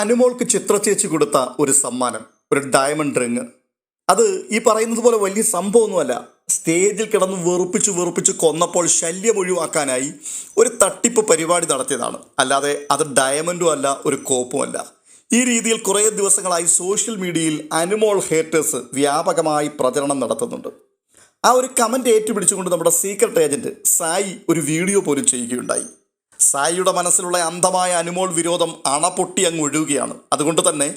അനുമോൾക്ക് ചിത്ര ചേച്ചി കൊടുത്ത ഒരു സമ്മാനം ഒരു ഡയമണ്ട് റിങ് അത് ഈ പറയുന്നത് പോലെ വലിയ സംഭവമൊന്നുമല്ല. സ്റ്റേജിൽ കിടന്ന് വെറുപ്പിച്ച് വെറുപ്പിച്ച് കൊന്നപ്പോൾ ശല്യം ഒഴിവാക്കാനായി ഒരു തട്ടിപ്പ് പരിപാടി നടത്തിയതാണ്. അല്ലാതെ അത് ഡയമണ്ടും അല്ല ഒരു കോപ്പുമല്ല ഈ രീതിയിൽ കുറേ ദിവസങ്ങളായി സോഷ്യൽ മീഡിയയിൽ അനുമോൾ ഹേറ്റേഴ്സ് വ്യാപകമായി പ്രചരണം നടത്തുന്നുണ്ട്. ആ ഒരു കമന്റ് ഏറ്റുപിടിച്ചുകൊണ്ട് നമ്മുടെ സീക്രട്ട് ഏജന്റ് സായി ഒരു വീഡിയോ പോലും ചെയ്യുകയുണ്ടായി. സായിയുടെ മനസ്സിലുള്ള അന്ധമായ അനുമോൾ വിരോധം അണപൊട്ടി അങ്ങ് ഒഴുകുകയാണ്. അതുകൊണ്ട് തന്നെ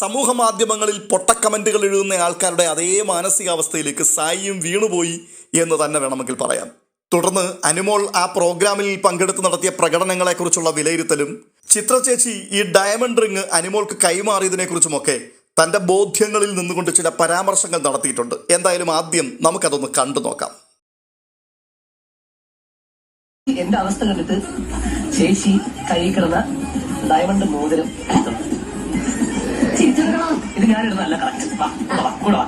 സമൂഹ മാധ്യമങ്ങളിൽ പൊട്ട കമന്റുകൾ എഴുതുന്ന ആൾക്കാരുടെ അതേ മാനസികാവസ്ഥയിലേക്ക് സായിയും വീണുപോയി എന്ന് തന്നെ വേണമെങ്കിൽ പറയാം. തുടർന്ന് അനുമോൾ ആ പ്രോഗ്രാമിൽ പങ്കെടുത്ത് നടത്തിയ പ്രകടനങ്ങളെക്കുറിച്ചുള്ള വിലയിരുത്തലും ചിത്രചേച്ചി ഈ ഡയമണ്ട് റിങ് അനുമോൾക്ക് കൈമാറിയതിനെക്കുറിച്ചുമൊക്കെ തന്റെ ബോധ്യങ്ങളിൽ നിന്നുകൊണ്ട് ചില പരാമർശങ്ങൾ നടത്തിയിട്ടുണ്ട്. എന്തായാലും ആദ്യം നമുക്കതൊന്ന് കണ്ടു നോക്കാം എന്റെ അവസ്ഥ കണ്ടിട്ട് ചേച്ചി കൈ കിടന്ന ഡയമണ്ട് മോതിരം. ഇത് ഞാൻ ഇടുന്നതല്ല കറക്റ്റ് കൂടെ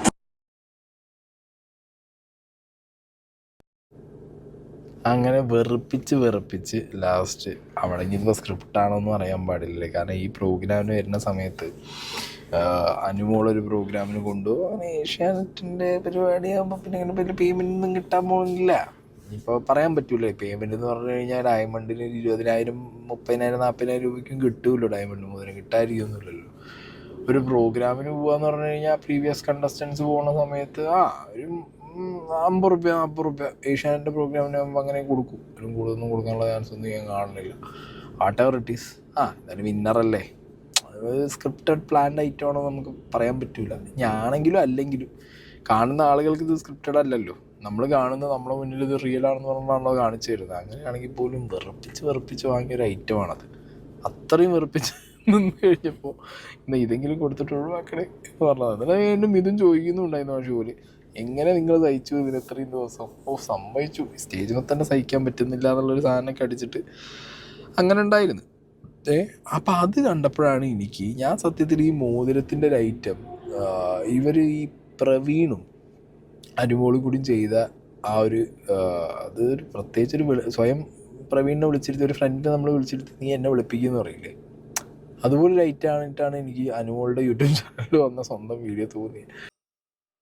അങ്ങനെ വെറുപ്പിച്ച് വെറുപ്പിച്ച് ലാസ്റ്റ് അവിടെ ഇനിയിപ്പോൾ സ്ക്രിപ്റ്റ് ആണോന്നും അറിയാൻ പാടില്ല. കാരണം ഈ പ്രോഗ്രാമിന് വരുന്ന സമയത്ത് അനുമോളൊരു പ്രോഗ്രാമിന് കൊണ്ടുപോകും. അങ്ങനെ ഏഷ്യാനെറ്റിന്റെ പരിപാടിയാകുമ്പോൾ പിന്നെ അങ്ങനെ വലിയ പേയ്മെന്റ് ഒന്നും കിട്ടാൻ പോകുന്നില്ല. ഇപ്പോൾ പറയാൻ പറ്റൂലേ. പേയ്മെന്റ് എന്ന് പറഞ്ഞു കഴിഞ്ഞാൽ ഡയമണ്ടിന് ഇരുപതിനായിരം മുപ്പതിനായിരം നാൽപ്പതിനായിരം രൂപയ്ക്കും കിട്ടുമല്ലോ ഡയമണ്ട് മുതൽ കിട്ടാതിരിക്കൊന്നുമില്ലല്ലോ ഒരു പ്രോഗ്രാമിന് പോകാന്ന് പറഞ്ഞു കഴിഞ്ഞാൽ പ്രീവിയസ് കണ്ടസ്റ്റൻസ് പോകുന്ന സമയത്ത് ആ ഒരു അമ്പത് റുപ്യ നാൽപ്പത് റുപ്യ ഏഷ്യാനെറ്റ് പ്രോഗ്രാമിന് ആകുമ്പോൾ അങ്ങനെ കൊടുക്കും. അതിലും കൂടുതലൊന്നും കൊടുക്കാനുള്ള ചാൻസ് ഒന്നും ഞാൻ കാണുന്നില്ല. വാട്ട് എവർ ഇറ്റ് ഈസ് ആ എന്തായാലും വിന്നറല്ലേ സ്ക്രിപ്റ്റഡ് പ്ലാൻഡ് ആണോ നമുക്ക് പറയാൻ പറ്റില്ല ഞാനെങ്കിലും അല്ലെങ്കിലും കാണുന്ന ആളുകൾക്ക് ഇത് സ്ക്രിപ്റ്റഡ് അല്ലല്ലോ. നമ്മൾ കാണുന്ന നമ്മളെ മുന്നിൽ ഇത് റിയൽ ആണെന്ന് പറഞ്ഞാണല്ലോ കാണിച്ചു തരുന്നത് അങ്ങനെയാണെങ്കിൽ പോലും വെറുപ്പിച്ച് വെറുപ്പിച്ച് വാങ്ങിയ ഒരു ഐറ്റമാണത് അത്രയും വെറുപ്പിച്ച് നിന്ന് കഴിഞ്ഞപ്പോൾ ഇന്ന് ഇതെങ്കിലും കൊടുത്തിട്ട് ഒഴിവാക്കണേ എന്ന് പറഞ്ഞത്. അതിന് വീണ്ടും ഇതും ചോദിക്കുന്നുണ്ടായിരുന്നു ആ ഷൂവിൽ എങ്ങനെ നിങ്ങൾ സഹിച്ചു ഇതിന് ഇത്രയും ദിവസം? ഓ സമ്മതിച്ചു. സ്റ്റേജിൽ തന്നെ സഹിക്കാൻ പറ്റുന്നില്ല എന്നുള്ളൊരു സാധനമൊക്കെ അടിച്ചിട്ട് അങ്ങനെ ഉണ്ടായിരുന്നു. ഏ അപ്പം അത് കണ്ടപ്പോഴാണ് എനിക്ക് ഞാൻ സത്യത്തിൽ ഈ മോതിരത്തിന്റെ ഒരു ഐറ്റം ഇവർ ഈ പ്രവീണും അനുമോളും കൂടി ചെയ്ത ആ ഒരു അത് ഒരു സ്വയം പ്രവീണിനെ വിളിച്ചിരുത്തി ഒരു ഫ്രണ്ടിനെ നമ്മൾ വിളിച്ചിരുത്തി നീ എന്നെ വിളിപ്പിക്കുമെന്ന് പറയില്ലേ? അതുപോലെ ലൈറ്റ് ആയിട്ടാണ് എനിക്ക് അനുമോളുടെ യൂട്യൂബ് ചാനലിൽ വന്ന സ്വന്തം വീഡിയോ തോന്നിയത്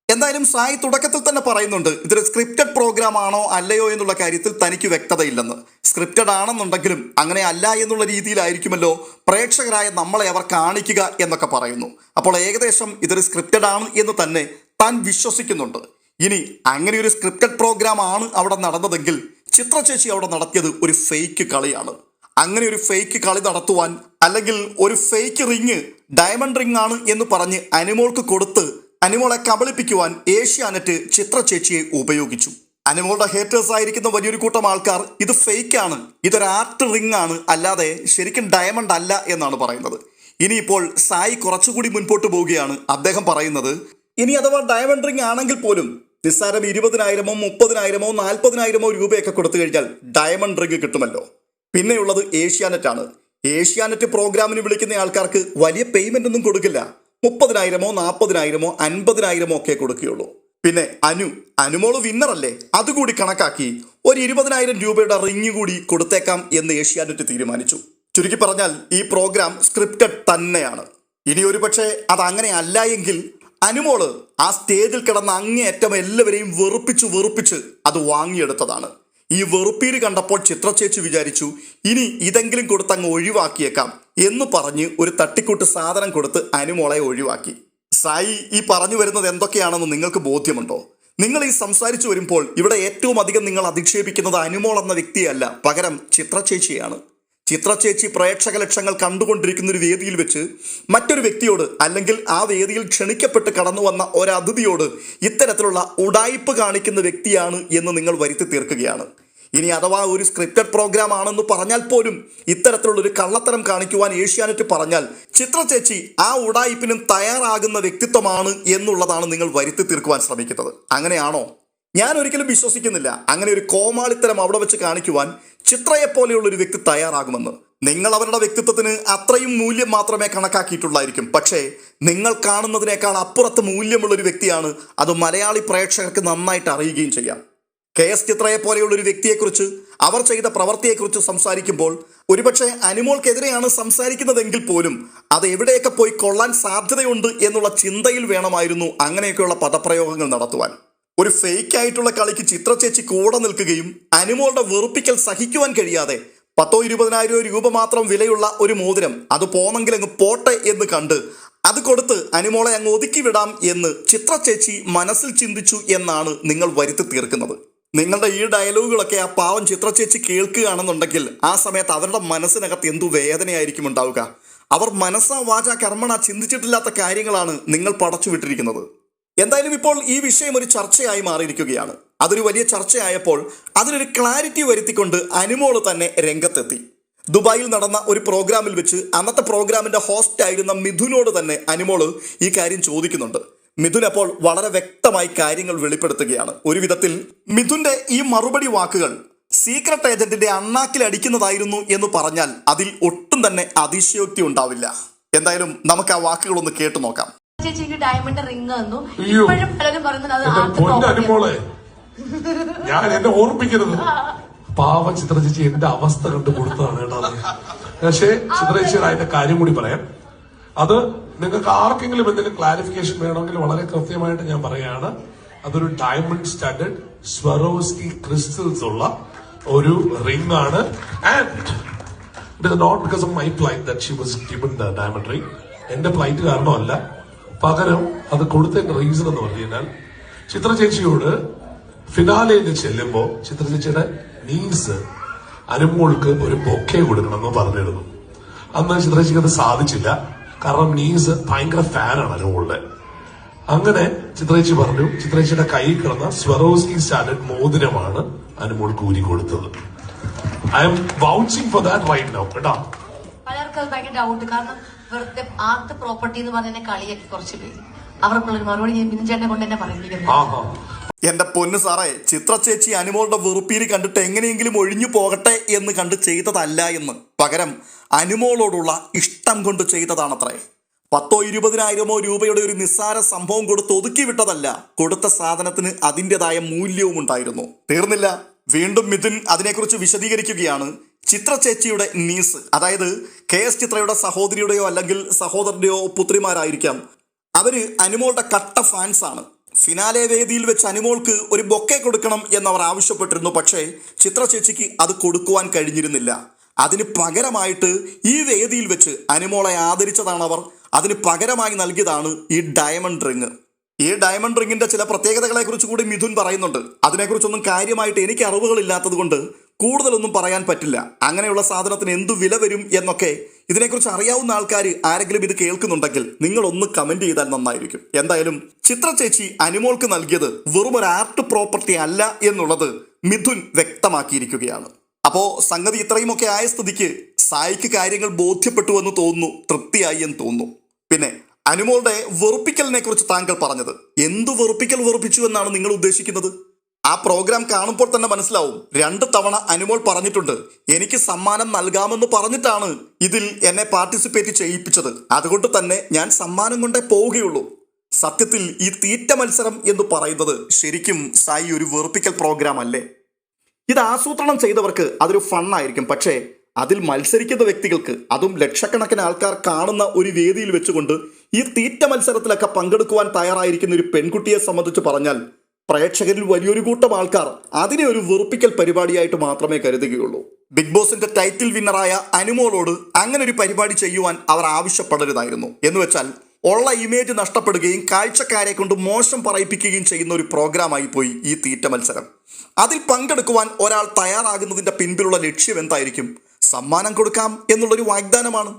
എന്തായാലും സായി തുടക്കത്തിൽ തന്നെ പറയുന്നുണ്ട് ഇതൊരു സ്ക്രിപ്റ്റഡ് പ്രോഗ്രാം ആണോ അല്ലയോ എന്നുള്ള കാര്യത്തിൽ തനിക്ക് വ്യക്തതയില്ലെന്ന്. സ്ക്രിപ്റ്റഡ് ആണെന്നുണ്ടെങ്കിലും അങ്ങനെ അല്ല എന്നുള്ള രീതിയിലായിരിക്കുമല്ലോ പ്രേക്ഷകരായ നമ്മളെ അവർ കാണിക്കുക എന്നൊക്കെ പറയുന്നു. അപ്പോൾ ഏകദേശം ഇതൊരു സ്ക്രിപ്റ്റഡ് ആണ് എന്ന് തന്നെ താൻ വിശ്വസിക്കുന്നുണ്ട്. ഇനി അങ്ങനെ ഒരു സ്ക്രിപ്റ്റഡ് പ്രോഗ്രാം ആണ് അവിടെ നടന്നതെങ്കിൽ ചിത്രചേച്ചി അവിടെ നടത്തിയത് ഒരു ഫേക്ക് കളിയാണ്. അങ്ങനെ ഒരു ഫേക്ക് കളി നടത്തുവാൻ അല്ലെങ്കിൽ ഒരു ഫേക്ക് റിങ് ഡയമണ്ട് റിങ് ആണ് എന്ന് പറഞ്ഞ് അനിമോൾക്ക് കൊടുത്ത് അനിമോളെ കബളിപ്പിക്കുവാൻ ഏഷ്യാനെറ്റ് ചിത്രചേച്ചിയെ ഉപയോഗിച്ചു. അനിമോളുടെ ഹേറ്റേഴ്സ് ആയിരിക്കുന്ന വലിയൊരു കൂട്ടം ആൾക്കാർ ഇത് ഫേക്ക് ആണ് ഇതൊരു ആർട്ട് റിങ് ആണ് അല്ലാതെ ശരിക്കും ഡയമണ്ട് അല്ല എന്നാണ് പറയുന്നത്. ഇനിയിപ്പോൾ സായി കുറച്ചുകൂടി മുൻപോട്ട് പോവുകയാണ്. അദ്ദേഹം പറയുന്നത് ഇനി അഥവാ ഡയമണ്ട് റിങ് ആണെങ്കിൽ പോലും നിസ്സാരം ഇരുപതിനായിരമോ മുപ്പതിനായിരമോ നാൽപ്പതിനായിരമോ രൂപയൊക്കെ കൊടുത്തു കഴിഞ്ഞാൽ ഡയമണ്ട് റിംഗ് കിട്ടുമല്ലോ. പിന്നെയുള്ളത് ഏഷ്യാനെറ്റ് ആണ്. ഏഷ്യാനെറ്റ് പ്രോഗ്രാമിന് വിളിക്കുന്ന ആൾക്കാർക്ക് വലിയ പേയ്മെന്റ് ഒന്നും കൊടുക്കില്ല. മുപ്പതിനായിരമോ നാൽപ്പതിനായിരമോ അൻപതിനായിരമോ ഒക്കെ കൊടുക്കുകയുള്ളൂ. പിന്നെ അനു. അനുമോൾ വിന്നറല്ലേ അതുകൂടി കണക്കാക്കി ഒരു ഇരുപതിനായിരം രൂപയുടെ റിങ് കൂടി കൊടുത്തേക്കാം എന്ന് ഏഷ്യാനെറ്റ് തീരുമാനിച്ചു. ചുരുക്കി പറഞ്ഞാൽ ഈ പ്രോഗ്രാം സ്ക്രിപ്റ്റഡ് തന്നെയാണ്. ഇനി ഒരു പക്ഷേ അത് അങ്ങനെ അല്ല എങ്കിൽ അനുമോൾ ആ സ്റ്റേജിൽ കിടന്ന അങ്ങേയറ്റം എല്ലാവരെയും വെറുപ്പിച്ച് വെറുപ്പിച്ച് അത് വാങ്ങിയെടുത്തതാണ്. ഈ വെറുപ്പീര് കണ്ടപ്പോൾ ചിത്രചേച്ചി വിചാരിച്ചു ഇനി ഇതെങ്കിലും കൊടുത്ത് അങ്ങ് ഒഴിവാക്കിയേക്കാം എന്ന് പറഞ്ഞ് ഒരു തട്ടിക്കൂട്ട് സാധനം കൊടുത്ത് അനുമോളെ ഒഴിവാക്കി. സായി ഈ പറഞ്ഞു വരുന്നത് എന്തൊക്കെയാണെന്ന് നിങ്ങൾക്ക് ബോധ്യമുണ്ടോ? നിങ്ങൾ ഈ സംസാരിച്ചു വരുമ്പോൾ ഇവിടെ ഏറ്റവും അധികം നിങ്ങൾ അധിക്ഷേപിക്കുന്നത് അനുമോൾ എന്ന വ്യക്തിയല്ല പകരം ചിത്രചേച്ചിയാണ് ചിത്രചേച്ചി പ്രേക്ഷക ലക്ഷങ്ങൾ കണ്ടുകൊണ്ടിരിക്കുന്ന ഒരു വേദിയിൽ വെച്ച് മറ്റൊരു വ്യക്തിയോട് അല്ലെങ്കിൽ ആ വേദിയിൽ ക്ഷണിക്കപ്പെട്ട് കടന്നു വന്ന ഒരതിഥിയോട് ഇത്തരത്തിലുള്ള ഉടായ്പ് കാണിക്കുന്ന വ്യക്തിയാണ് എന്ന് നിങ്ങൾ വരുത്തി തീർക്കുകയാണ്. ഇനി അഥവാ ഒരു സ്ക്രിപ്റ്റഡ് പ്രോഗ്രാം ആണെന്ന് പറഞ്ഞാൽ പോലും ഇത്തരത്തിലുള്ള ഒരു കള്ളത്തരം കാണിക്കുവാൻ ഏഷ്യാനെറ്റ് പറഞ്ഞാൽ ചിത്രചേച്ചി ആ ഉടായ്പിനും തയ്യാറാകുന്ന വ്യക്തിത്വമാണ് എന്നുള്ളതാണ് നിങ്ങൾ വരുത്തി തീർക്കുവാൻ ശ്രമിക്കുന്നത്. അങ്ങനെയാണോ? ഞാൻ ഒരിക്കലും വിശ്വസിക്കുന്നില്ല. അങ്ങനെ ഒരു കോമാളിത്തരം അവിടെ വെച്ച് കാണിക്കുവാൻ ചിത്രയെ പോലെയുള്ള ഒരു വ്യക്തി തയ്യാറാകുമെന്ന്. നിങ്ങൾ അവരുടെ വ്യക്തിത്വത്തിന് അത്രയും മൂല്യം മാത്രമേ കണക്കാക്കിയിട്ടുള്ളായിരിക്കും. പക്ഷേ നിങ്ങൾ കാണുന്നതിനേക്കാൾ അപ്പുറത്ത് മൂല്യമുള്ള ഒരു വ്യക്തിയാണ് അത് മലയാളി പ്രേക്ഷകർക്ക് നന്നായിട്ട് അറിയുകയും ചെയ്യാം. കെ എസ് ചിത്രയെ പോലെയുള്ള ഒരു വ്യക്തിയെക്കുറിച്ച് അവർ ചെയ്ത പ്രവൃത്തിയെക്കുറിച്ച് സംസാരിക്കുമ്പോൾ ഒരുപക്ഷെ അനുമോൾക്കെതിരെയാണ് സംസാരിക്കുന്നതെങ്കിൽ പോലും അത് എവിടെയൊക്കെ പോയി കൊള്ളാൻ സാധ്യതയുണ്ട് എന്നുള്ള ചിന്തയിൽ വേണമായിരുന്നു അങ്ങനെയൊക്കെയുള്ള പദപ്രയോഗങ്ങൾ നടത്തുവാൻ. ഒരു ഫേക്ക് ആയിട്ടുള്ള കളിക്ക് ചിത്ര ചേച്ചി കൂടെ നിൽക്കുകയും അനുമോളുടെ വെറുപ്പിക്കൽ സഹിക്കുവാൻ കഴിയാതെ പത്തോ ഇരുപതിനായിരം രൂപ മാത്രം വിലയുള്ള ഒരു മോതിരം അത് പോന്നെങ്കിൽ അങ്ങ് പോട്ടെ എന്ന് കണ്ട് അത് കൊടുത്ത് അനുമോളെ അങ്ങ് ഒതുക്കി വിടാം എന്ന് ചിത്ര ചേച്ചി മനസ്സിൽ ചിന്തിച്ചു എന്നാണ് നിങ്ങൾ വരുത്തി തീർക്കുന്നത്. നിങ്ങളുടെ ഈ ഡയലോഗുകളൊക്കെ ആ പാവം ചിത്ര ചേച്ചി കേൾക്കുകയാണെന്നുണ്ടെങ്കിൽ ആ സമയത്ത് അവരുടെ മനസ്സിനകത്ത് എന്തു വേദനയായിരിക്കും ഉണ്ടാവുക? അവർ മനസ്സാ വാച കർമ്മണ ചിന്തിച്ചിട്ടില്ലാത്ത കാര്യങ്ങളാണ് നിങ്ങൾ പടച്ചു വിട്ടിരിക്കുന്നത് എന്തായാലും ഇപ്പോൾ ഈ വിഷയം ഒരു ചർച്ചയായി മാറിയിരിക്കുകയാണ്. അതൊരു വലിയ ചർച്ചയായപ്പോൾ അതിനൊരു ക്ലാരിറ്റി വരുത്തിക്കൊണ്ട് അനുമോൾ തന്നെ രംഗത്തെത്തി. ദുബായിൽ നടന്ന ഒരു പ്രോഗ്രാമിൽ വെച്ച് അന്നത്തെ പ്രോഗ്രാമിന്റെ ഹോസ്റ്റ് ആയിരുന്ന മിഥുനോട് തന്നെ അനുമോൾ ഈ കാര്യം ചോദിക്കുന്നുണ്ട്. മിഥുൻ അപ്പോൾ വളരെ വ്യക്തമായി കാര്യങ്ങൾ വെളിപ്പെടുത്തുകയാണ്. ഒരു വിധത്തിൽ മിഥുന്റെ ഈ മറുപടി വാക്കുകൾ സീക്രട്ട് ഏജന്റിന്റെ അണ്ണാക്കിൽ അടിക്കുന്നതായിരുന്നു എന്ന് പറഞ്ഞാൽ അതിൽ ഒട്ടും തന്നെ അതിശയോക്തി ഉണ്ടാവില്ല. എന്തായാലും നമുക്ക് ആ വാക്കുകളൊന്ന് കേട്ടു നോക്കാം. ചേച്ചിക്ക് ഡയമണ്ട് റിംഗ് തന്നു. ഇപ്പോഴും പലരും പറയുന്നത് അത് ഞാൻ എന്നെ ഓർമ്മിക്കരുത്. പാവ ചിത്ര ചേച്ചി എന്റെ അവസ്ഥ കണ്ടു കൊടുത്തതാണ് കേട്ടോ അത്. പക്ഷേ ചിത്ര ചേച്ചിയുടെ അതിന്റെ കാര്യം കൂടി പറയാം. അത് നിങ്ങൾക്ക് ആർക്കെങ്കിലും എന്തെങ്കിലും ക്ലാരിഫിക്കേഷൻ വേണമെങ്കിൽ വളരെ കൃത്യമായിട്ട് ഞാൻ പറയാണ് അതൊരു ഡയമണ്ട് സ്റ്റാൻഡേർഡ് സ്വറോസ്കി ക്രിസ്റ്റൽസ് ഉള്ള ഒരു റിംഗ് ആണ്. And it is not because of my flight that she was given the diamond ring എന്റെ പ്ലൈറ്റ് കാരണമല്ല. പകരം അത് കൊടുത്തതിന്റെ റീസൺ എന്ന് പറഞ്ഞു കഴിഞ്ഞാൽ ചിത്ര ചേച്ചിയോട് ഫിനാലയിൽ ചെല്ലുമ്പോ ചിത്ര ചേച്ചിയുടെ നീസ് അനുമോൾക്ക് ഒരു ബൊക്കെ കൊടുക്കണമെന്ന് പറഞ്ഞിരുന്നു. അന്ന് ചിത്ര ചേച്ചിക്ക് അത് സാധിച്ചില്ല. കാരണം നീസ് ഭയങ്കര ഫാനാണ് അനുമോളുടെ അങ്ങനെ ചിത്രേച്ചി പറഞ്ഞു ചിത്രേച്ചിയുടെ കൈ കിടന്ന സ്വറോസ്കി സ്റ്റാൻഡേർഡ് മോതിരമാണ് അനുമോൾക്ക് ഊരി കൊടുത്തത് I'm vouching for that right now കേട്ടോ? അത് ഭയങ്കര ഡൗട്ട് കാരണം വെറുതെ ആർട്ട് പ്രോപ്പർട്ടി എന്ന് പറഞ്ഞ കളിയാക്കി കുറച്ച് പേര്. അവർക്കുള്ള ഒരു മറുപടി ഞാൻ ബിന്ദുചേട്ടനെ കൊണ്ട് തന്നെ പറയിപ്പിക്കുന്നത് എന്റെ പൊന്ന് സാറേ ചിത്ര ചേച്ചി അനുമോളുടെ വെറുപ്പീര് കണ്ടിട്ട് എങ്ങനെയെങ്കിലും ഒഴിഞ്ഞു പോകട്ടെ എന്ന് കണ്ട് ചെയ്തതല്ല എന്ന്. പകരം അനുമോളോടുള്ള ഇഷ്ടം കൊണ്ട് ചെയ്തതാണത്രേ. പത്തോ ഇരുപതിനായിരമോ രൂപയുടെ ഒരു നിസ്സാര സംഭവം കൊടുത്ത് ഒതുക്കി വിട്ടതല്ല. കൊടുത്ത സാധനത്തിന് അതിന്റെതായ മൂല്യവും ഉണ്ടായിരുന്നു തീർന്നില്ല. വീണ്ടും മിഥുൻ അതിനെക്കുറിച്ച് വിശദീകരിക്കുകയാണ്. ചിത്ര ചേച്ചിയുടെ നീസ് അതായത് കെ എസ് ചിത്രയുടെ സഹോദരിയുടെയോ അല്ലെങ്കിൽ സഹോദരന്റെയോ പുത്രിമാരായിരിക്കാം. അവർ അനുമോളുടെ കട്ട ഫാൻസ് ആണ്. ഫിനാലെ വേദിയിൽ വെച്ച് അനുമോൾക്ക് ഒരു ബൊക്കെ കൊടുക്കണം എന്നവർ ആവശ്യപ്പെട്ടിരുന്നു. പക്ഷേ ചിത്ര ചേച്ചിക്ക് അത് കൊടുക്കുവാൻ കഴിഞ്ഞിരുന്നില്ല. അതിന് പകരമായിട്ട് ഈ വേദിയിൽ വെച്ച് അനുമോളെ ആദരിച്ചതാണ് അവർ അതിന് പകരമായി നൽകിയതാണ് ഈ ഡയമണ്ട് റിങ് ഈ ഡയമണ്ട് റിങ്ങിന്റെ ചില പ്രത്യേകതകളെ കുറിച്ച് കൂടി മിഥുൻ പറയുന്നുണ്ട്. അതിനെക്കുറിച്ചൊന്നും കാര്യമായിട്ട് എനിക്ക് അറിവുകളില്ലാത്തത് കൊണ്ട് കൂടുതലൊന്നും പറയാൻ പറ്റില്ല. അങ്ങനെയുള്ള സാധനത്തിന് എന്തു വില വരും എന്നൊക്കെ ഇതിനെക്കുറിച്ച് അറിയാവുന്ന ആൾക്കാർ ആരെങ്കിലും ഇത് കേൾക്കുന്നുണ്ടെങ്കിൽ നിങ്ങൾ ഒന്ന് കമന്റ് ചെയ്താൽ നന്നായിരിക്കും. എന്തായാലും ചിത്ര ചേച്ചി അനിമോൾക്ക് നൽകിയത് വെറും ഒരു ആർട്ട് പ്രോപ്പർട്ടി അല്ല എന്നുള്ളത് മിഥുൻ വ്യക്തമാക്കിയിരിക്കുകയാണ്. അപ്പോ സംഗതി ഇത്രയുമൊക്കെ ആയ സ്ഥിതിക്ക് സായിക്ക് കാര്യങ്ങൾ ബോധ്യപ്പെട്ടു എന്ന് തോന്നുന്നു തൃപ്തിയായി എന്ന് തോന്നുന്നു. പിന്നെ അനുമോളുടെ വെറുപ്പിക്കലിനെ കുറിച്ച് താങ്കൾ പറഞ്ഞത്. എന്തു വെറുപ്പിക്കൽ വെറുപ്പിച്ചു എന്നാണ് നിങ്ങൾ ഉദ്ദേശിക്കുന്നത്? ആ പ്രോഗ്രാം കാണുമ്പോൾ തന്നെ മനസ്സിലാവും. രണ്ട് തവണ അനുമോൾ പറഞ്ഞിട്ടുണ്ട്. എനിക്ക് സമ്മാനം നൽകാമെന്ന് പറഞ്ഞിട്ടാണ് ഇതിൽ എന്നെ പാർട്ടിസിപ്പേറ്റ് ചെയ്യിപ്പിച്ചത്. അതുകൊണ്ട് തന്നെ ഞാൻ സമ്മാനം കൊണ്ടേ പോവുകയുള്ളൂ. സത്യത്തിൽ ഈ തീറ്റ മത്സരം എന്ന് പറയുന്നത് ശരിക്കും സായി ഒരു വെറുപ്പിക്കൽ പ്രോഗ്രാം അല്ലേ? ഇത് ആസൂത്രണം ചെയ്തവർക്ക് അതൊരു ഫണ്ണായിരിക്കും പക്ഷേ അതിൽ മത്സരിക്കുന്ന വ്യക്തികൾക്ക് അതും ലക്ഷക്കണക്കിന് ആൾക്കാർ കാണുന്ന ഒരു വേദിയിൽ വെച്ചുകൊണ്ട് ഈ തീറ്റ മത്സരത്തിലൊക്കെ പങ്കെടുക്കുവാൻ തയ്യാറായിരിക്കുന്ന ഒരു പെൺകുട്ടിയെ സംബന്ധിച്ച് പറഞ്ഞാൽ പ്രേക്ഷകരിൽ വലിയൊരു കൂട്ടം ആൾക്കാർ അതിനെ ഒരു വെറുപ്പിക്കൽ പരിപാടിയായിട്ട് മാത്രമേ കരുതുകയുള്ളൂ. ബിഗ് ബോസിന്റെ ടൈറ്റിൽ വിന്നറായ അനുമോളോട് അങ്ങനെ ഒരു പരിപാടി ചെയ്യുവാൻ അവർ ആവശ്യപ്പെടരുതായിരുന്നു. എന്ന് വെച്ചാൽ ഉള്ള ഇമേജ് നഷ്ടപ്പെടുകയും കാഴ്ചക്കാരെ കൊണ്ട് മോശം പറയിപ്പിക്കുകയും ചെയ്യുന്ന ഒരു പ്രോഗ്രാമായി പോയി ഈ തീറ്റ മത്സരം. അതിൽ പങ്കെടുക്കുവാൻ ഒരാൾ തയ്യാറാകുന്നതിന്റെ പിൻപിലുള്ള ലക്ഷ്യം എന്തായിരിക്കും? സമ്മാനം കൊടുക്കാം എന്നുള്ളൊരു വാഗ്ദാനമാണ്.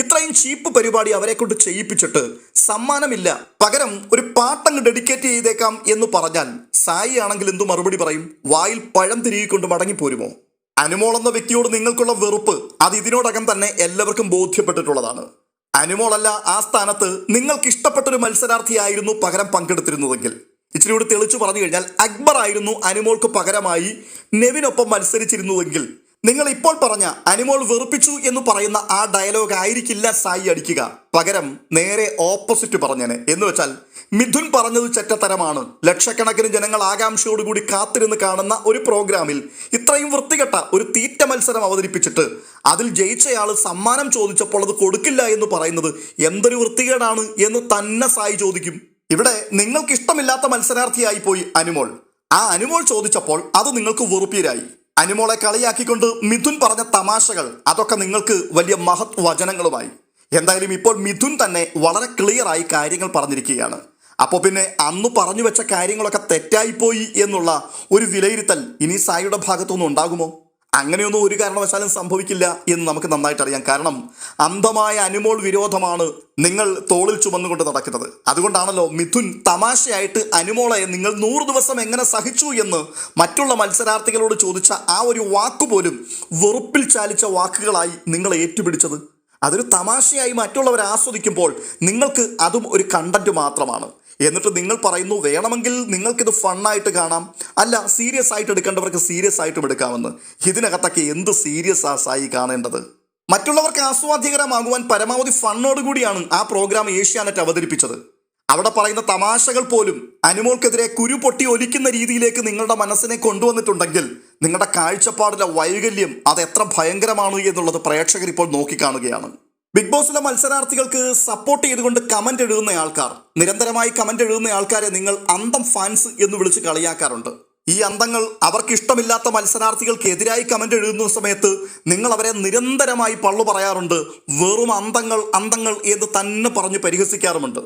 ഇത്രയും ചീപ്പ് പരിപാടി അവരെ കൊണ്ട് ചെയ്യിപ്പിച്ചിട്ട് സമ്മാനമില്ല. പകരം ഒരു പാട്ടങ്ങ് ഡെഡിക്കേറ്റ് ചെയ്തേക്കാം എന്ന് പറഞ്ഞാൽ സായി ആണെങ്കിൽ എന്തു മറുപടി പറയും? വായിൽ പഴം മടങ്ങി മടങ്ങിപ്പോരുമോ? അനുമോൾ എന്ന വ്യക്തിയോട് നിങ്ങൾക്കുള്ള വെറുപ്പ് അത് ഇതിനോടകം തന്നെ എല്ലാവർക്കും ബോധ്യപ്പെട്ടിട്ടുള്ളതാണ്. അനുമോളല്ല ആ സ്ഥാനത്ത് നിങ്ങൾക്ക് ഇഷ്ടപ്പെട്ട ഒരു മത്സരാർത്ഥിയായിരുന്നു പകരം പങ്കെടുത്തിരുന്നതെങ്കിൽ. ഇച്ചിരി കൂടി തെളിച്ചു പറഞ്ഞു കഴിഞ്ഞാൽ അക്ബർ ആയിരുന്നു അനുമോൾക്ക് പകരമായി നെവിനൊപ്പം മത്സരിച്ചിരുന്നുവെങ്കിൽ നിങ്ങൾ ഇപ്പോൾ പറഞ്ഞ അനിമോൾ വെറുപ്പിച്ചു എന്ന് പറയുന്ന ആ ഡയലോഗ് ആയിരിക്കില്ല സായി അടിക്കുക. പകരം നേരെ ഓപ്പോസിറ്റ് പറഞ്ഞേനെ. എന്ന് വെച്ചാൽ മിഥുൻ പറഞ്ഞത് ചെറ്റത്തരമാണ്. ലക്ഷക്കണക്കിന് ജനങ്ങൾ ആകാംക്ഷയോടുകൂടി കാത്തിരുന്ന് കാണുന്ന ഒരു പ്രോഗ്രാമിൽ ഇത്രയും വൃത്തികെട്ട ഒരു തീറ്റ മത്സരം അവതരിപ്പിച്ചിട്ട് അതിൽ ജയിച്ചയാൾ സമ്മാനം ചോദിച്ചപ്പോൾ അത് കൊടുക്കില്ല എന്ന് പറയുന്നത് എന്തൊരു വൃത്തികേടാണ് എന്ന് തന്നെ സായി ചോദിക്കും. ഇവിടെ നിങ്ങൾക്ക് ഇഷ്ടമില്ലാത്ത മത്സരാർത്ഥിയായി പോയി അനുമോൾ. ആ അനുമോൾ ചോദിച്ചപ്പോൾ അത് നിങ്ങൾക്ക് വെറുപ്പീരായി. അനുമോളെ കളിയാക്കിക്കൊണ്ട് മിഥുൻ പറഞ്ഞ തമാശകൾ അതൊക്കെ നിങ്ങൾക്ക് വലിയ മഹത് വചനങ്ങളുമായി എന്തായാലും ഇപ്പോൾ മിഥുൻ തന്നെ വളരെ ക്ലിയറായി കാര്യങ്ങൾ പറഞ്ഞിരിക്കുകയാണ്. അപ്പോൾ പിന്നെ അന്ന് പറഞ്ഞു വെച്ച കാര്യങ്ങളൊക്കെ തെറ്റായിപ്പോയി എന്നുള്ള ഒരു വിലയിരുത്തൽ ഇനി സായിയുടെ ഭാഗത്തുനിന്ന് ഉണ്ടാകുമോ? അങ്ങനെയൊന്നും ഒരു കാരണവശാലും സംഭവിക്കില്ല എന്ന് നമുക്ക് നന്നായിട്ട് അറിയാം. കാരണം അന്ധമായ അനുമോൾ വിരോധമാണ് നിങ്ങൾ തോളിൽ ചുമന്നുകൊണ്ട് നടക്കുന്നത്. അതുകൊണ്ടാണല്ലോ മിഥുൻ തമാശയായിട്ട് അനുമോളെ നിങ്ങൾ നൂറ് ദിവസം എങ്ങനെ സഹിച്ചു എന്ന് മറ്റുള്ള മത്സരാർത്ഥികളോട് ചോദിച്ച ആ ഒരു വാക്കുപോലും വെറുപ്പിൽ ചാലിച്ച വാക്കുകളായി നിങ്ങൾ ഏറ്റുപിടിച്ചത്. അതൊരു തമാശയായി മറ്റുള്ളവർ ആസ്വദിക്കുമ്പോൾ നിങ്ങൾക്ക് അതും ഒരു കണ്ടന്റ് മാത്രമാണ്. എന്നിട്ട് നിങ്ങൾ പറയുന്നു വേണമെങ്കിൽ നിങ്ങൾക്കിത് ഫണ്ണായിട്ട് കാണാം. അല്ല സീരിയസ് ആയിട്ട് എടുക്കേണ്ടവർക്ക് സീരിയസ് ആയിട്ടും എടുക്കാമെന്ന്. ഇതിനകത്തൊക്കെ എന്ത് സീരിയസ് ആസായി കാണേണ്ടത്? മറ്റുള്ളവർക്ക് ആസ്വാദ്യകരമാകുവാൻ പരമാവധി ഫണ്ണോടുകൂടിയാണ് ആ പ്രോഗ്രാം ഏഷ്യാനെറ്റ് അവതരിപ്പിച്ചത്. അവിടെ പറയുന്ന തമാശകൾ പോലും അനുമോൾക്കെതിരെ കുരു പൊട്ടി ഒലിക്കുന്ന രീതിയിലേക്ക് നിങ്ങളുടെ മനസ്സിനെ കൊണ്ടുവന്നിട്ടുണ്ടെങ്കിൽ നിങ്ങളുടെ കാഴ്ചപ്പാടിലെ വൈകല്യം അത് എത്ര ഭയങ്കരമാണ് എന്നുള്ളത് പ്രേക്ഷകർ ഇപ്പോൾ നോക്കിക്കാണുകയാണ്. ബിഗ് ബോസിലെ മത്സരാർത്ഥികൾക്ക് സപ്പോർട്ട് ചെയ്തുകൊണ്ട് കമന്റ് എഴുതുന്ന ആൾക്കാർ. നിരന്തരമായി കമന്റ് എഴുതുന്ന ആൾക്കാരെ നിങ്ങൾ അന്തം ഫാൻസ് എന്ന് വിളിച്ച് കളിയാക്കാറുണ്ട്. ഈ അന്തങ്ങൾ അവർക്ക് ഇഷ്ടമില്ലാത്ത മത്സരാർത്ഥികൾക്കെതിരായി കമന്റ് എഴുതുന്ന സമയത്ത് നിങ്ങൾ അവരെ നിരന്തരമായി പള്ളു പറയാറുണ്ട്. വെറും അന്തങ്ങൾ അന്തങ്ങൾ എന്ന് തന്നെ പറഞ്ഞ് പരിഹസിക്കാറുമുണ്ട്.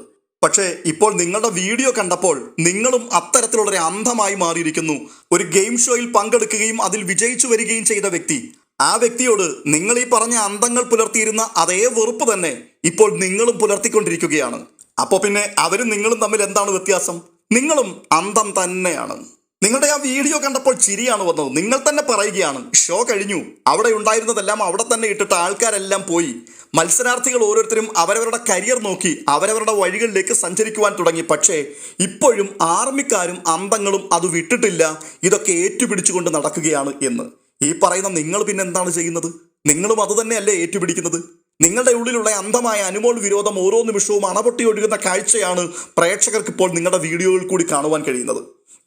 പക്ഷേ ഇപ്പോൾ നിങ്ങളുടെ വീഡിയോ കണ്ടപ്പോൾ നിങ്ങളും അത്തരത്തിലുള്ളൊരു അന്ധമായി മാറിയിരിക്കുന്നു. ഒരു ഗെയിം ഷോയിൽ പങ്കെടുക്കുകയും അതിൽ വിജയിച്ചു വരികയും ചെയ്ത വ്യക്തി ആ വ്യക്തിയോട് നിങ്ങൾ ഈ പറഞ്ഞ അന്തങ്ങൾ പുലർത്തിയിരുന്ന അതേ വെറുപ്പ് തന്നെ ഇപ്പോൾ നിങ്ങളും പുലർത്തിക്കൊണ്ടിരിക്കുകയാണ്. അപ്പോൾ പിന്നെ അവരും നിങ്ങളും തമ്മിൽ എന്താണ് വ്യത്യാസം? നിങ്ങളും അന്തം തന്നെയാണ്. നിങ്ങളുടെ ആ വീഡിയോ കണ്ടപ്പോൾ ചിരിയാണ് വന്നത്. നിങ്ങൾ തന്നെ പറയുകയാണ് ഷോ കഴിഞ്ഞു. അവിടെ ഉണ്ടായിരുന്നതെല്ലാം അവിടെ തന്നെ ഇട്ടിട്ട് ആൾക്കാരെല്ലാം പോയി. മത്സരാർത്ഥികൾ ഓരോരുത്തരും അവരവരുടെ കരിയർ നോക്കി അവരവരുടെ വഴികളിലേക്ക് സഞ്ചരിക്കുവാൻ തുടങ്ങി. പക്ഷേ ഇപ്പോഴും ആർമിക്കാരും അന്തങ്ങളും അത് വിട്ടിട്ടില്ല. ഇതൊക്കെ ഏറ്റുപിടിച്ചുകൊണ്ട് നടക്കുകയാണ് എന്ന്. ഈ പറയുന്ന നിങ്ങൾ പിന്നെ എന്താണ് ചെയ്യുന്നത്? നിങ്ങളും അത് തന്നെയല്ലേ ഏറ്റുപിടിക്കുന്നത്? നിങ്ങളുടെ ഉള്ളിലുള്ള അന്ധമായ അനുമോൾ വിരോധം ഓരോ നിമിഷവും അണപൊട്ടി ഒഴുകുന്ന കാഴ്ചയാണ് പ്രേക്ഷകർക്ക് ഇപ്പോൾ നിങ്ങളുടെ വീഡിയോയിൽ കൂടി കാണുവാൻ കഴിയുന്നത്.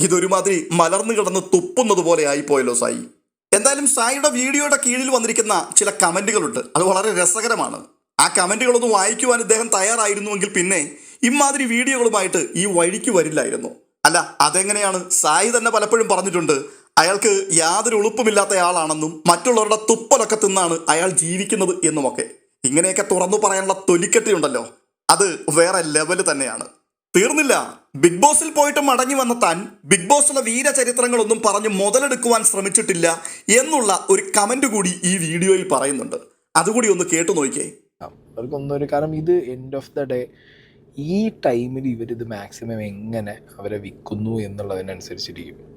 ഇതൊരുമാതിരി മലർന്നു കിടന്ന് തുപ്പുന്നത് പോലെ ആയിപ്പോയല്ലോ സായി. എന്തായാലും സായിയുടെ വീഡിയോയുടെ കീഴിൽ വന്നിരിക്കുന്ന ചില കമന്റുകളുണ്ട്. അത് വളരെ രസകരമാണ്. ആ കമന്റുകളൊന്നും വായിക്കുവാൻ ഇദ്ദേഹം തയ്യാറായിരുന്നുവെങ്കിൽ പിന്നെ ഇമാതിരി വീഡിയോകളുമായിട്ട് ഈ വഴിക്ക് വരില്ലായിരുന്നു. അല്ല അതെങ്ങനെയാണ്? സായി തന്നെ പലപ്പോഴും പറഞ്ഞിട്ടുണ്ട് അയാൾക്ക് യാതൊരു ഉളുപ്പുമില്ലാത്ത ആളാണെന്നും മറ്റുള്ളവരുടെ തുപ്പലൊക്കെ തിന്നാണ് അയാൾ ജീവിക്കുന്നത് എന്നുമൊക്കെ. ഇങ്ങനെയൊക്കെ തുറന്നു പറയാനുള്ള തൊലിക്കെട്ടിയുണ്ടല്ലോ അത് വേറെ ലെവൽ തന്നെയാണ്. തീർന്നില്ല. ബിഗ് ബോസിൽ പോയിട്ട് മടങ്ങി വന്ന താൻ ബിഗ് ബോസിലെ വീരചരിത്രങ്ങളൊന്നും പറഞ്ഞ് മുതലെടുക്കുവാൻ ശ്രമിച്ചിട്ടില്ല എന്നുള്ള ഒരു കമന്റ് കൂടി ഈ വീഡിയോയിൽ പറയുന്നുണ്ട്. അതുകൂടി ഒന്ന് കേട്ടു നോക്കിയേ. അവർക്കൊന്നൊരു കാരണം ഇത് എൻഡ് ഓഫ് ദ ഡേ ഈ ടൈമിൽ ഇവരിത് മാക്സിമം എങ്ങനെ അവരെ വിൽക്കുന്നു എന്നുള്ളതിനനുസരിച്ചിരിക്കും.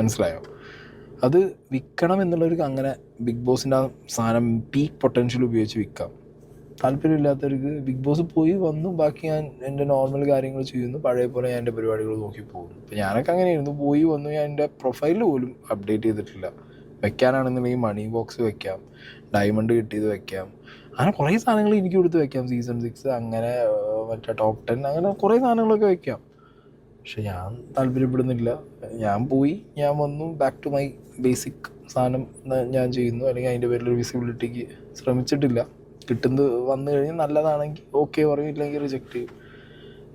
മനസ്സിലായോ? അത് വിൽക്കണം എന്നുള്ളവർക്ക് അങ്ങനെ ബിഗ് ബോസിന്റെ ആ സാധനം പീക്ക് പൊട്ടൻഷ്യൽ ഉപയോഗിച്ച് വിൽക്കാം താല്പര്യമില്ലാത്തവർക്ക് ബിഗ് ബോസ് പോയി വന്നു ബാക്കി ഞാൻ എന്റെ നോർമൽ കാര്യങ്ങൾ ചെയ്യുന്നു പഴയ പോലെ ഞാൻ എന്റെ പരിപാടികൾ നോക്കി പോകുന്നു. ഇപ്പം ഞാനൊക്കെ അങ്ങനെയായിരുന്നു. പോയി വന്നു ഞാൻ എന്റെ പ്രൊഫൈൽ പോലും അപ്ഡേറ്റ് ചെയ്തിട്ടില്ല. വെക്കാനാണെന്നുണ്ടെങ്കിൽ മണി ബോക്സ് വെക്കാം ഡയമണ്ട് കിട്ടിയത് വെക്കാം. അങ്ങനെ കുറേ സാധനങ്ങൾ എനിക്ക് കൊടുത്ത് വെക്കാം. സീസൺ സിക്സ് അങ്ങനെ മറ്റേ ടോപ്പ് ടെൻ അങ്ങനെ കുറേ സാധനങ്ങളൊക്കെ വെക്കാം. പക്ഷെ ഞാൻ താല്പര്യപ്പെടുന്നില്ല. ഞാൻ പോയി ഞാൻ വന്നു. ബാക്ക് ടു മൈ ബേസിക് സാധനം ഞാൻ ചെയ്യുന്നു. അല്ലെങ്കിൽ അതിന്റെ പേരിൽ വിസിബിലിറ്റിക്ക് ശ്രമിച്ചിട്ടില്ല. കിട്ടുന്നത് വന്നു കഴിഞ്ഞാൽ നല്ലതാണെങ്കിൽ ഓക്കെ പറയും ഇല്ലെങ്കിൽ റിജക്റ്റ് ചെയ്യും.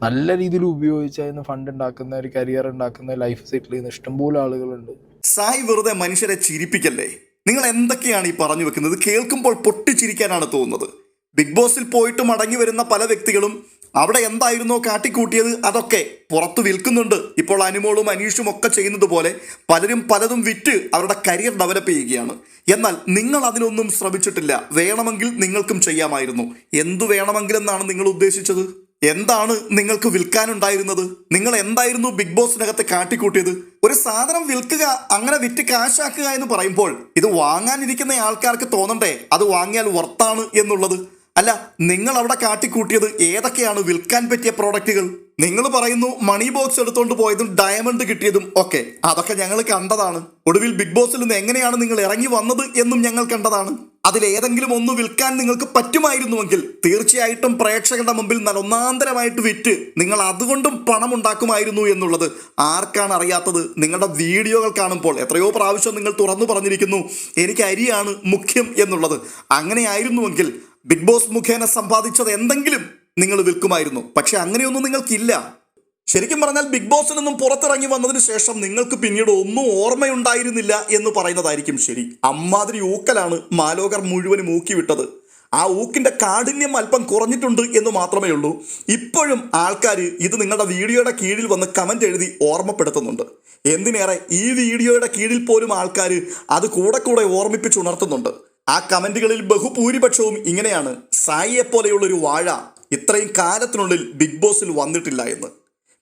നല്ല രീതിയിൽ ഉപയോഗിച്ച് അതിന് ഫണ്ട് ഉണ്ടാക്കുന്ന ഒരു കരിയർ ഉണ്ടാക്കുന്ന ലൈഫ് സെറ്റിൽ ചെയ്യുന്ന ഇഷ്ടംപോലെ ആളുകളുണ്ട്. സായി വെറുതെ മനുഷ്യരെ ചിരിപ്പിക്കല്ലേ? നിങ്ങൾ എന്തൊക്കെയാണ് ഈ പറഞ്ഞു വെക്കുന്നത്? കേൾക്കുമ്പോൾ പൊട്ടിച്ചിരിക്കാനാണ് തോന്നുന്നത്. ബിഗ് ബോസിൽ പോയിട്ട് മടങ്ങി വരുന്ന പല വ്യക്തികളും അവിടെ എന്തായിരുന്നോ കാട്ടിക്കൂട്ടിയത്? അതൊക്കെ പുറത്തു വിൽക്കുന്നുണ്ട്. ഇപ്പോൾ അനുമോളും അനീഷും ഒക്കെ ചെയ്യുന്നത് പോലെ പലരും പലതും വിറ്റ് അവരുടെ കരിയർ ഡെവലപ്പ് ചെയ്യുകയാണ്. എന്നാൽ നിങ്ങൾ അതിനൊന്നും ശ്രമിച്ചിട്ടില്ല. വേണമെങ്കിൽ നിങ്ങൾക്കും ചെയ്യാമായിരുന്നു. എന്തു വേണമെങ്കിലെന്നാണ് നിങ്ങൾ ഉദ്ദേശിച്ചത്? എന്താണ് നിങ്ങൾക്ക് വിൽക്കാനുണ്ടായിരുന്നത്? നിങ്ങൾ എന്തായിരുന്നു ബിഗ് ബോസിനകത്ത് കാട്ടിക്കൂട്ടിയത്? ഒരു സാധനം വിൽക്കുക അങ്ങനെ വിറ്റ് കാശാക്കുക എന്ന് പറയുമ്പോൾ ഇത് വാങ്ങാനിരിക്കുന്ന ആൾക്കാർക്ക് തോന്നണ്ടേ? അത് വാങ്ങിയാൽ വർത്താണ് എന്നുള്ളത്. അല്ല നിങ്ങൾ അവിടെ കാട്ടിക്കൂട്ടിയത് ഏതൊക്കെയാണ് വിൽക്കാൻ പറ്റിയ പ്രോഡക്റ്റുകൾ? നിങ്ങൾ പറയുന്നു മണി ബോക്സ് എടുത്തുകൊണ്ട് പോയതും ഡയമണ്ട് കിട്ടിയതും ഒക്കെ. അതൊക്കെ ഞങ്ങൾ കണ്ടതാണ്. ഒടുവിൽ ബിഗ് ബോസിൽ നിന്ന് എങ്ങനെയാണ് നിങ്ങൾ ഇറങ്ങി വന്നത് എന്നും ഞങ്ങൾ കണ്ടതാണ്. അതിൽ ഏതെങ്കിലും ഒന്ന് വിൽക്കാൻ നിങ്ങൾക്ക് പറ്റുമായിരുന്നുവെങ്കിൽ തീർച്ചയായിട്ടും പ്രേക്ഷകരുടെ മുമ്പിൽ നല്ല ഒന്നാന്തരമായിട്ട് വിറ്റ് നിങ്ങൾ അതുകൊണ്ടും പണം ഉണ്ടാക്കുമായിരുന്നു എന്നുള്ളത് ആർക്കാണ് അറിയാത്തത്? നിങ്ങളുടെ വീഡിയോകൾ കാണുമ്പോൾ എത്രയോ പ്രാവശ്യം നിങ്ങൾ തുറന്നു പറഞ്ഞിരിക്കുന്നു എനിക്ക് അരിയാണ് മുഖ്യം എന്നുള്ളത്. അങ്ങനെയായിരുന്നുവെങ്കിൽ ബിഗ് ബോസ് മുഖേന സമ്പാദിച്ചത് എന്തെങ്കിലും നിങ്ങൾ വിൽക്കുമായിരുന്നു. പക്ഷെ അങ്ങനെയൊന്നും നിങ്ങൾക്കില്ല. ശരിക്കും പറഞ്ഞാൽ ബിഗ് ബോസിൽ നിന്നും പുറത്തിറങ്ങി വന്നതിന് ശേഷം നിങ്ങൾക്ക് പിന്നീട് ഒന്നും ഓർമ്മയുണ്ടായിരുന്നില്ല എന്ന് പറയുന്നതായിരിക്കും ശരി. അമ്മാതിരി ഊക്കലാണ് മാലോകർ മുഴുവനും ഊക്കി വിട്ടത് ആ ഊക്കിന്റെ കാഠിന്യം അല്പം കുറഞ്ഞിട്ടുണ്ട് എന്ന് മാത്രമേ ഉള്ളൂ. ഇപ്പോഴും ആൾക്കാർ ഇത് നിങ്ങളുടെ വീഡിയോയുടെ കീഴിൽ വന്ന് കമന്റ് എഴുതി ഓർമ്മപ്പെടുത്തുന്നുണ്ട്. എന്തിനേറെ ഈ വീഡിയോയുടെ കീഴിൽ പോലും ആൾക്കാർ അത് കൂടെ കൂടെ ഓർമ്മിപ്പിച്ചുണർത്തുന്നുണ്ട് ആ കമന്റുകളിൽ ബഹുഭൂരിപക്ഷവും ഇങ്ങനെയാണ്. സായിയെ പോലെയുള്ളൊരു വാഴ ഇത്രയും കാലത്തിനുള്ളിൽ ബിഗ് ബോസിൽ വന്നിട്ടില്ല എന്ന്.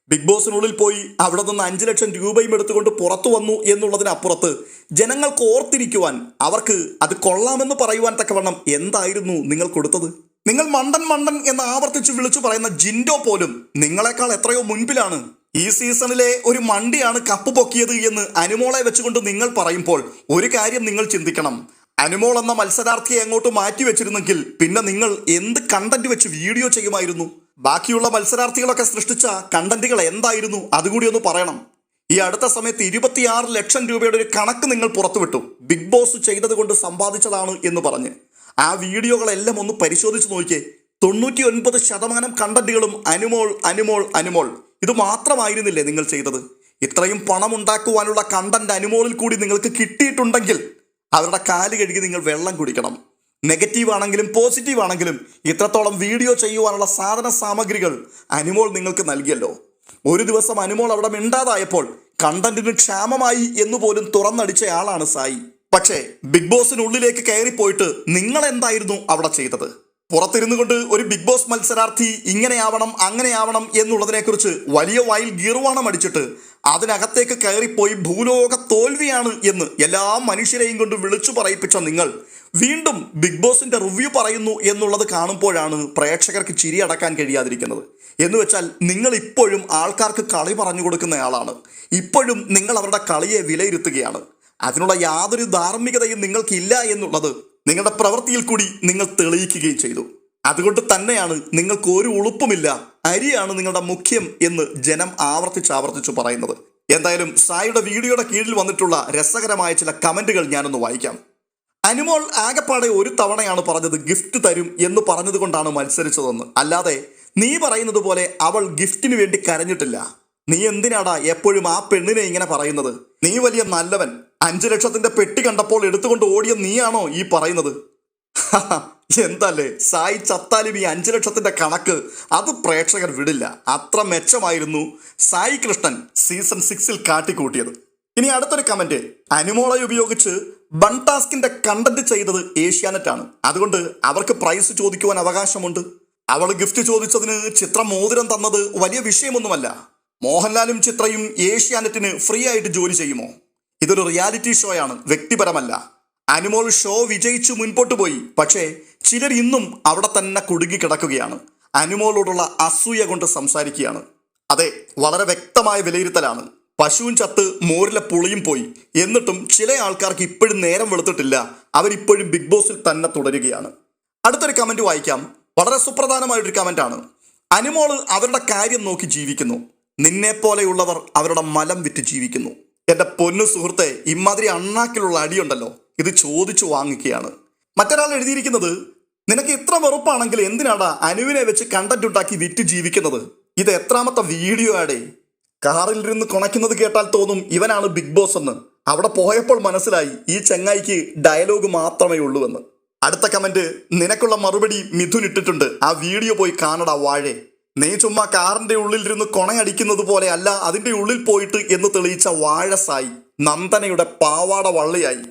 ബിഗ് ബോസിനുള്ളിൽ പോയി അവിടെ നിന്ന് അഞ്ച് ലക്ഷം രൂപയും എടുത്തുകൊണ്ട് പുറത്തു വന്നു എന്നുള്ളതിനപ്പുറത്ത് ജനങ്ങൾക്ക് ഓർത്തിരിക്കുവാൻ അവർക്ക് അത് കൊള്ളാമെന്ന് പറയുവാൻ തക്കവണ്ണം എന്തായിരുന്നു നിങ്ങൾ കൊടുത്തത്? നിങ്ങൾ മണ്ടൻ മണ്ടൻ എന്ന് ആവർത്തിച്ച് വിളിച്ചു പറയുന്ന ജിൻഡോ പോലും നിങ്ങളെക്കാൾ എത്രയോ മുൻപിലാണ്. ഈ സീസണിലെ ഒരു മണ്ടിയാണ് കപ്പ് പൊക്കിയത് എന്ന് അനുമോളെ വെച്ചുകൊണ്ട് നിങ്ങൾ പറയുമ്പോൾ ഒരു കാര്യം നിങ്ങൾ ചിന്തിക്കണം. അനുമോൾ എന്ന മത്സരാർത്ഥിയെ അങ്ങോട്ട് മാറ്റി വെച്ചിരുന്നെങ്കിൽ പിന്നെ നിങ്ങൾ എന്ത് കണ്ടന്റ് വെച്ച് വീഡിയോ ചെയ്യുമായിരുന്നു? ബാക്കിയുള്ള മത്സരാർത്ഥികളൊക്കെ സൃഷ്ടിച്ച കണ്ടന്റുകൾ എന്തായിരുന്നു? അതുകൂടി ഒന്ന് പറയണം. ഈ അടുത്ത സമയത്ത് ഇരുപത്തിയാറ് ലക്ഷം രൂപയുടെ ഒരു കണക്ക് നിങ്ങൾ പുറത്തുവിട്ടു. ബിഗ് ബോസ് ചെയ്തത് കൊണ്ട് സമ്പാദിച്ചതാണ് എന്ന് പറഞ്ഞ്. ആ വീഡിയോകളെല്ലാം ഒന്ന് പരിശോധിച്ച് നോക്കിയേ. തൊണ്ണൂറ്റി ഒൻപത് ശതമാനം കണ്ടന്റുകളും അനുമോൾ അനുമോൾ അനുമോൾ. ഇത് മാത്രമായിരുന്നില്ലേ നിങ്ങൾ ചെയ്തത്? ഇത്രയും പണം ഉണ്ടാക്കുവാനുള്ള കണ്ടന്റ് അനുമോളിൽ കൂടി നിങ്ങൾക്ക് കിട്ടിയിട്ടുണ്ടെങ്കിൽ അവരുടെ കാൽ കഴുകി നിങ്ങൾ വെള്ളം കുടിക്കണം. നെഗറ്റീവ് ആണെങ്കിലും പോസിറ്റീവ് ആണെങ്കിലും ഇത്രത്തോളം വീഡിയോ ചെയ്യുവാനുള്ള സാധന സാമഗ്രികൾ അനുമോൾ നിങ്ങൾക്ക് നൽകിയല്ലോ. ഒരു ദിവസം അനുമോൾ അവിടെ മിണ്ടാതായപ്പോൾ കണ്ടന്റിന് ക്ഷാമമായി എന്ന് പോലും തുറന്നടിച്ച ആളാണ് സായി. പക്ഷേ ബിഗ് ബോസിനുള്ളിലേക്ക് കയറിപ്പോയിട്ട് നിങ്ങൾ എന്തായിരുന്നു അവിടെ ചെയ്തത്? പുറത്തിരുന്നു കൊണ്ട് ഒരു ബിഗ് ബോസ് മത്സരാർത്ഥി ഇങ്ങനെയാവണം അങ്ങനെയാവണം എന്നുള്ളതിനെക്കുറിച്ച് വലിയ വായിൽ ഗീർവാണം അടിച്ചിട്ട് അതിനകത്തേക്ക് കയറിപ്പോയി ഭൂലോക തോൽവിയാണ് എന്ന് എല്ലാ മനുഷ്യരെയും കൊണ്ട് വിളിച്ചു പറയിപ്പിച്ച നിങ്ങൾ വീണ്ടും ബിഗ് ബോസിന്റെ റിവ്യൂ പറയുന്നു എന്നുള്ളത് കാണുമ്പോഴാണ് പ്രേക്ഷകർക്ക് ചിരി അടക്കാൻ കഴിയാതിരിക്കുന്നത്. എന്ന് വെച്ചാൽ നിങ്ങൾ ഇപ്പോഴും ആൾക്കാർക്ക് കളി പറഞ്ഞു കൊടുക്കുന്നയാളാണ് ഇപ്പോഴും നിങ്ങൾ അവരുടെ കളിയെ വിലയിരുത്തുകയാണ്. അതിനുള്ള യാതൊരു ധാർമ്മികതയും നിങ്ങൾക്കില്ല എന്നുള്ളത് നിങ്ങളുടെ പ്രവൃത്തിയിൽ കൂടി നിങ്ങൾ തെളിയിക്കുകയും ചെയ്തു. അതുകൊണ്ട് തന്നെയാണ് നിങ്ങൾക്ക് ഒരു ഉളുപ്പുമില്ല. അരിയാണ് നിങ്ങളുടെ മുഖ്യം എന്ന് ജനം ആവർത്തിച്ച് ആവർത്തിച്ചു പറയുന്നത്. എന്തായാലും സായിയുടെ വീഡിയോയുടെ കീഴിൽ വന്നിട്ടുള്ള രസകരമായ ചില കമന്റുകൾ ഞാനൊന്ന് വായിക്കാം. അനുമോൾ ആകെപ്പാടെ ഒരു തവണയാണ് പറഞ്ഞത് ഗിഫ്റ്റ് തരും എന്ന് പറഞ്ഞതുകൊണ്ടാണ് മത്സരിച്ചതെന്ന്. അല്ലാതെ നീ പറയുന്നത് പോലെ അവൾ ഗിഫ്റ്റിന് വേണ്ടി കരഞ്ഞിട്ടില്ല. നീ എന്തിനാടാ എപ്പോഴും ആ പെണ്ണിനെ ഇങ്ങനെ പറയുന്നത്? നീ വലിയ നല്ലവൻ. അഞ്ചു ലക്ഷത്തിന്റെ പെട്ടി കണ്ടപ്പോൾ എടുത്തുകൊണ്ട് ഓടിയ നീയാണോ ഈ പറയുന്നത്? എന്തല്ലേ? സായി ചത്താലും ഈ അഞ്ചു ലക്ഷത്തിന്റെ കണക്ക് അത് പ്രേക്ഷകർ വിടില്ല. അത്ര മെച്ചമായിരുന്നു സായി കൃഷ്ണൻ സീസൺ സിക്സിൽ കാട്ടിക്കൂട്ടിയത്. ഇനി അടുത്തൊരു കമന്റ്. അനുമോളെ ഉപയോഗിച്ച് ബൺ ടാസ്കിന്റെ കണ്ടന്റ് ചെയ്തത് ഏഷ്യാനെറ്റ് ആണ്. അതുകൊണ്ട് അവർക്ക് പ്രൈസ് ചോദിക്കുവാൻ അവകാശമുണ്ട്. അവൾ ഗിഫ്റ്റ് ചോദിച്ചതിന് ചിത്ര മോതിരം തന്നത് വലിയ വിഷയമൊന്നുമല്ല. മോഹൻലാലും ചിത്രയും ഏഷ്യാനെറ്റിന് ഫ്രീ ആയിട്ട് ജോലി ചെയ്യുമോ? ഇതൊരു റിയാലിറ്റി ഷോയാണ്. വ്യക്തിപരമല്ല. അനിമോൾ ഷോ വിജയിച്ചു മുൻപോട്ട് പോയി. പക്ഷേ ചിലർ ഇന്നും അവിടെ തന്നെ കുടുങ്ങി കിടക്കുകയാണ്. അനുമോളോടുള്ള അസൂയ കൊണ്ട് സംസാരിക്കുകയാണ്. അതെ വളരെ വ്യക്തമായ വിലയിരുത്തലാണ്. പശുവും ചത്ത് മോരിലെ പുളിയും പോയി. എന്നിട്ടും ചില ആൾക്കാർക്ക് ഇപ്പോഴും നേരം വെളുത്തിട്ടില്ല. അവരിപ്പോഴും ബിഗ് ബോസിൽ തന്നെ തുടരുകയാണ്. അടുത്തൊരു കമന്റ് വായിക്കാം. വളരെ സുപ്രധാനമായൊരു കമന്റ് ആണ്. അനുമോൾ അവരുടെ കാര്യം നോക്കി ജീവിക്കുന്നു. നിന്നെ പോലെയുള്ളവർ അവരുടെ മലം വിറ്റ് ജീവിക്കുന്നു. എന്റെ പൊന്നു സുഹൃത്തെ ഇമാതിരി അണ്ണാക്കിലുള്ള അടിയുണ്ടല്ലോ. ഇത് ചോദിച്ചു വാങ്ങിക്കുകയാണ്. മറ്റൊരാൾ എഴുതിയിരിക്കുന്നത് നിനക്ക് ഇത്ര വെറുപ്പാണെങ്കിൽ എന്തിനാടാ അനുവിനെ വെച്ച് കണ്ടന്റ് ഉണ്ടാക്കി വിറ്റ് ജീവിക്കുന്നത്? ഇത് എത്രാമത്തെ വീഡിയോ ആടേ. കാറിൽ ഇരുന്ന് കുണയ്ക്കുന്നത് കേട്ടാൽ തോന്നും ഇവനാണ് ബിഗ് ബോസ് എന്ന്. അവിടെ പോയപ്പോൾ മനസ്സിലായി ഈ ചെങ്ങായിക്ക് ഡയലോഗ് മാത്രമേ ഉള്ളൂ എന്ന് അടുത്ത കമന്റ് നിനക്കുള്ള മറുപടി മിഥുൻ ഇട്ടിട്ടുണ്ട്. ആ വീഡിയോ പോയി കാണടാ വാഴേ. നീ ചുമ്മാ കാറിന്റെ ഉള്ളിലിരുന്ന് കൊണയടിക്കുന്നത് പോലെ അല്ല അതിന്റെ ഉള്ളിൽ പോയിട്ട് എന്ന് തെളിയിച്ച വാഴസായി നന്ദനയുടെ പാവാട വള്ളിയായി.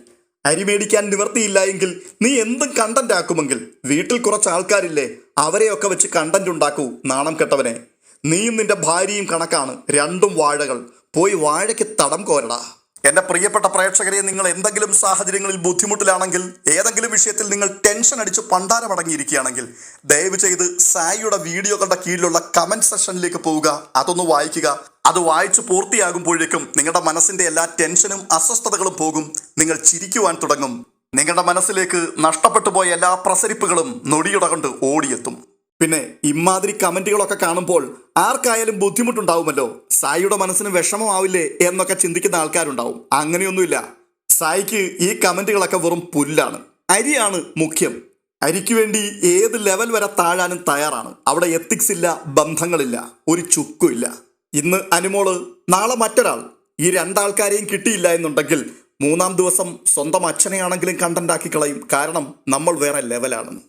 അരി മേടിക്കാൻ നിവർത്തിയില്ല എങ്കിൽ നീ എന്തും കണ്ടന്റ് ആക്കുമെങ്കിൽ വീട്ടിൽ കുറച്ച് ആൾക്കാരില്ലേ അവരെയൊക്കെ വെച്ച് കണ്ടന്റ് ഉണ്ടാക്കൂ നാണം കെട്ടവനെ. നീയും നിന്റെ ഭാര്യയും കണക്കാണ് രണ്ടും വാഴകൾ. പോയി വാഴയ്ക്ക് തടം കോരടാ. എന്റെ പ്രിയപ്പെട്ട പ്രേക്ഷകരെ നിങ്ങൾ എന്തെങ്കിലും സാഹചര്യങ്ങളിൽ ബുദ്ധിമുട്ടിലാണെങ്കിൽ ഏതെങ്കിലും വിഷയത്തിൽ നിങ്ങൾ ടെൻഷൻ അടിച്ച് പണ്ടാരമടങ്ങിയിരിക്കുകയാണെങ്കിൽ ദയവ് ചെയ്ത് സായിയുടെ വീഡിയോകളുടെ കീഴിലുള്ള കമന്റ് സെഷനിലേക്ക് പോവുക അതൊന്ന് വായിക്കുക. അത് വായിച്ച് പൂർത്തിയാകുമ്പോഴേക്കും നിങ്ങളുടെ മനസ്സിന്റെ എല്ലാ ടെൻഷനും അസ്വസ്ഥതകളും പോകും. നിങ്ങൾ ചിരിക്കുവാൻ തുടങ്ങും. നിങ്ങളുടെ മനസ്സിലേക്ക് നഷ്ടപ്പെട്ടു പോയ എല്ലാ പ്രസരിപ്പുകളും നൊടിയുടെ കൊണ്ട് ഓടിയെത്തും. പിന്നെ ഇമാതിരി കമന്റുകളൊക്കെ കാണുമ്പോൾ ആർക്കായാലും ബുദ്ധിമുട്ടുണ്ടാവുമല്ലോ. സായിയുടെ മനസ്സിന് വിഷമമാവില്ലേ എന്നൊക്കെ ചിന്തിക്കുന്ന ആൾക്കാരുണ്ടാവും. അങ്ങനെയൊന്നുമില്ല. സായിക്ക് ഈ കമന്റുകളൊക്കെ വെറും പുല്ലാണ്. അരിയാണ് മുഖ്യം. അരിക്ക് വേണ്ടി ഏത് ലെവൽ വരെ താഴാനും തയ്യാറാണ്. അവിടെ എത്തിക്സ് ഇല്ല ബന്ധങ്ങളില്ല ഒരു ചുക്കുമില്ല ഇന്ന് അനുമോൾ നാളെ മറ്റൊരാൾ. ഈ രണ്ടാൾക്കാരെയും കിട്ടിയില്ല എന്നുണ്ടെങ്കിൽ മൂന്നാം ദിവസം സ്വന്തം അച്ഛനെയാണെങ്കിലും കണ്ടന്റാക്കി കളയും. കാരണം നമ്മൾ വേറെ ലെവലാണ്